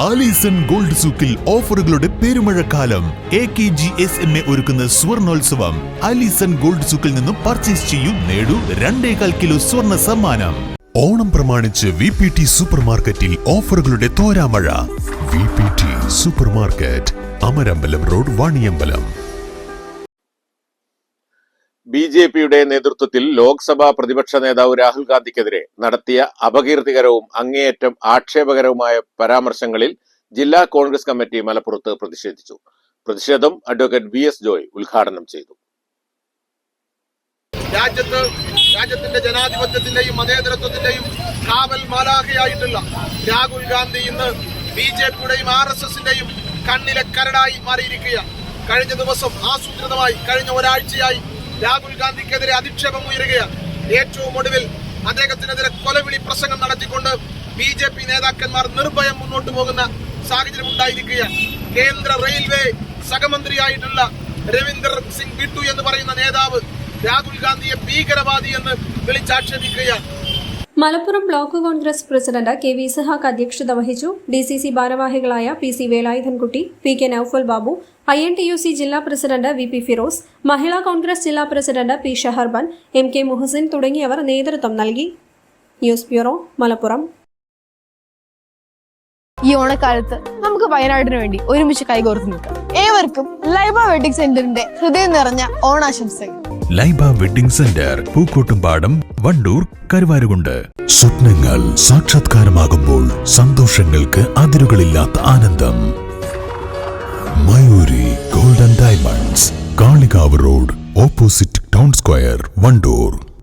Alison gold സൂക്കിൽ ഓഫറുകളുടെ പെരുമഴക്കാലം. A K G S M A ഒരുക്കുന്ന സ്വർണോത്സവം. ആലീസൺ ഗോൾഡ് സൂക്കിൽ നിന്നും പർച്ചേസ് ചെയ്യൂ നേടൂ രണ്ടേകാൽ കിലോ സ്വർണ സമ്മാനം. ഓണം പ്രമാണിച്ച് വി പി ടി സൂപ്പർ മാർക്കറ്റിൽ ഓഫറുകളുടെ തോരാമഴ. V P T super market Amarambalam road Vaniyambalam. B J പിയുടെ നേതൃത്വത്തിൽ ലോക്സഭാ പ്രതിപക്ഷ നേതാവ് രാഹുൽ ഗാന്ധിക്കെതിരെ നടത്തിയ അപകീർത്തികരവും അങ്ങേയറ്റം ആക്ഷേപകരവുമായ പരാമർശങ്ങളിൽ ജില്ലാ കോൺഗ്രസ് കമ്മിറ്റി മലപ്പുറത്ത് പ്രതിഷേധിച്ചു. പ്രതിഷേധം അഡ്വക്കേറ്റ് വി എസ് ജോയ് ഉദ്ഘാടനം ചെയ്തു. രാജ്യത്ത് രാജ്യത്തിന്റെ ജനാധിപത്യത്തിന്റെയും മതേതരത്വത്തിന്റെയും കാവൽ മാലാഖയായിട്ടുള്ള രാഹുൽ ഗാന്ധി ഇന്ന് ബി ജെ പിയുടെയും ആർ എസ് എസിന്റെയും കണ്ണിലെ കരടായി മാറിയിരിക്കുകയാണ്. കഴിഞ്ഞ ദിവസം ആസൂത്രിതമായി കഴിഞ്ഞ ഒരാഴ്ചയായി രാഹുൽ ഗാന്ധിക്കെതിരെ അധിക്ഷേപം ഉയരുകയാണ്. ഏറ്റവും ഒടുവിൽ അദ്ദേഹത്തിനെതിരെ കൊലവിളി പ്രസംഗം നടത്തിക്കൊണ്ട് ബി ജെ പി നേതാക്കന്മാർ നിർഭയം മുന്നോട്ട് പോകുന്ന സാഹചര്യം ഉണ്ടായിരിക്കുകയാണ്. കേന്ദ്ര റെയിൽവേ സഹമന്ത്രിയായിട്ടുള്ള രവീന്ദർ സിംഗ് ബിട്ടു എന്ന് പറയുന്ന നേതാവ് രാഹുൽ ഗാന്ധിയെ ഭീകരവാദി എന്ന് വിളിച്ചാക്ഷേപിക്കുകയാണ്. Malappuram block Congress president K V Isahaq അധ്യക്ഷത വഹിച്ചു. ഡി സി സി ഭാരവാഹികളായ P C Velayudhankutty P K Noufal Babu I N T U C ജില്ലാ president V P Firoz Mahila Congress ജില്ലാ president P Shaharban M K Muhsin തുടങ്ങിയവർ നേതൃത്വം നൽകി. News bureau Malappuram. ഈ ഓണക്കാലത്ത് നമുക്ക് വയനാടിന് വേണ്ടി ഒരുമിച്ച് കൈകോർത്ത് നിൽക്കാം. ഏവർക്കും ലൈബ വെഡിങ് സെന്ററിന്റെ ഹൃദയം നിറഞ്ഞ ഓണാശംസകൾ. Laiba wedding centre Pookkottumpadam Wandoor Karuvarakundu. സ്വപ്നങ്ങൾ സാക്ഷാത്കാരമാകുമ്പോൾ സന്തോഷങ്ങൾക്ക് അതിരുകളില്ലാത്ത ആനന്ദം. Mayuri golden diamonds Kalikavu road opposite town square Wandoor.